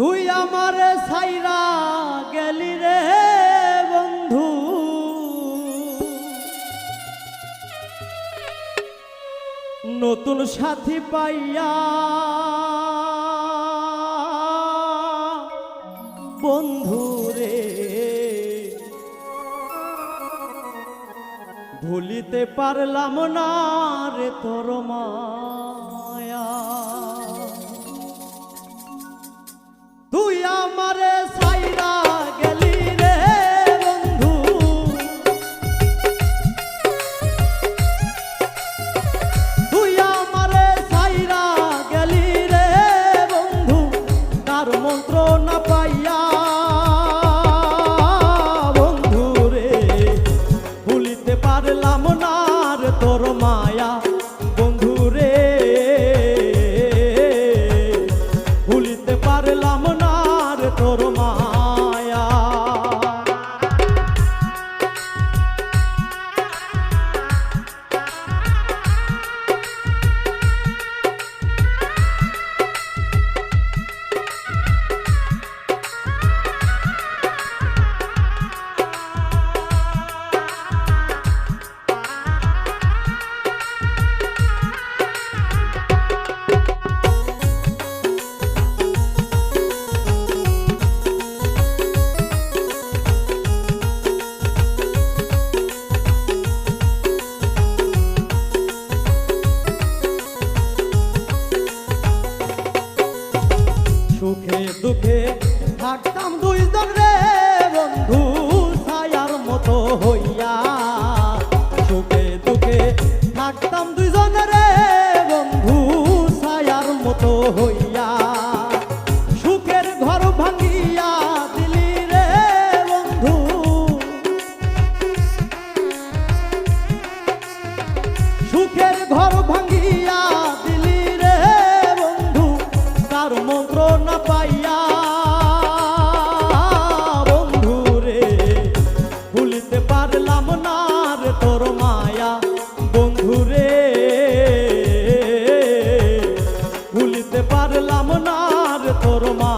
তুই আমার সাইরা গেলি রে বন্ধু। নতুন সাথী পাইয়া বন্ধু রে। ভুলিতে পারলাম না রে তোর মা। দুঃখে থাকতাম দুইজন রে বন্ধু ছায়ার মতো হইয়া। সুখে দুঃখে বুঝতে পারলাম না তোর মা।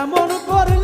এমন করে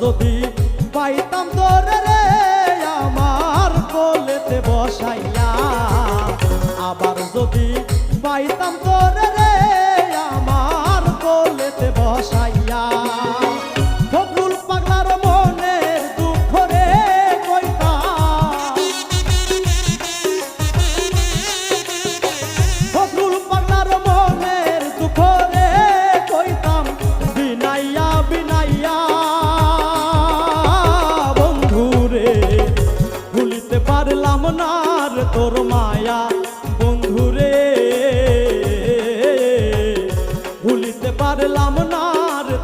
যদি পাইতাম তোর রে আমার কোলেতে বসাইয়া। আবার যদি পাইতাম তোর রে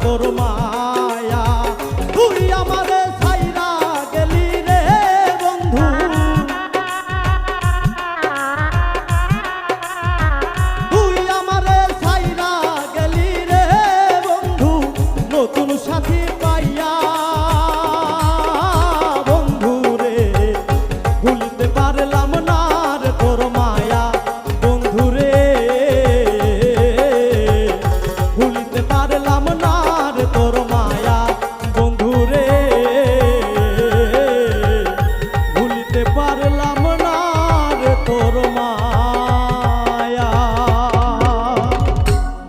পেলাম না রে তোর